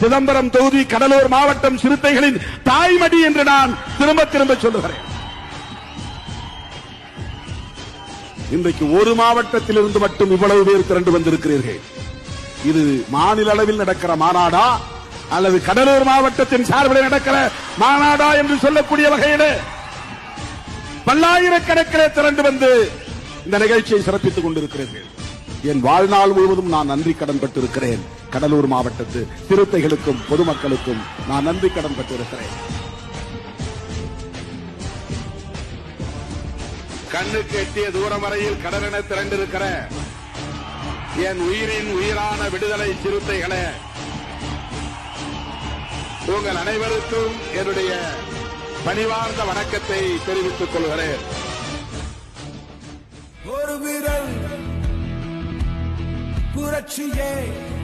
சிதம்பரம் தொகுதி கடலூர் மாவட்டம் சிறுத்தைகளின் தாய்மடி என்று நான் திரும்ப திரும்ப சொல்லுகிறேன். இன்றைக்கு ஒரு மாவட்டத்தில் இருந்து மட்டும் இவ்வளவு பேர் திரண்டு வந்திருக்கிறீர்கள். இது மாநில அளவில் நடக்கிற மாநாடா? அல்லது கடலூர் மாவட்டத்தின் சார்பில் நடக்கிற மாநாடா என்று சொல்லக்கூடிய வகையில் பல்லாயிரக்கணக்கிலே திரண்டு வந்து இந்த நிகழ்ச்சியை சிறப்பித்துக் கொண்டிருக்கிறீர்கள். என் வாழ்நாள் முழுவதும் நான் நன்றி கடன் பட்டிருக்கிறேன் கடலூர் மாவட்டத்து திருத்தைகளுக்கும் பொதுமக்களுக்கும் நான் நன்றி கடன் பட்டிருக்கிறேன் கண்ணுக்கு எட்டிய தூரம் வரையில் கடலென திரண்டிருக்கிற என் உயிரின் உயிரான விடுதலை சிறுத்தைகளே உங்கள் அனைவருக்கும் என்னுடைய பணிவார்ந்த வணக்கத்தை தெரிவித்துக் கொள்கிறேன். figurativo.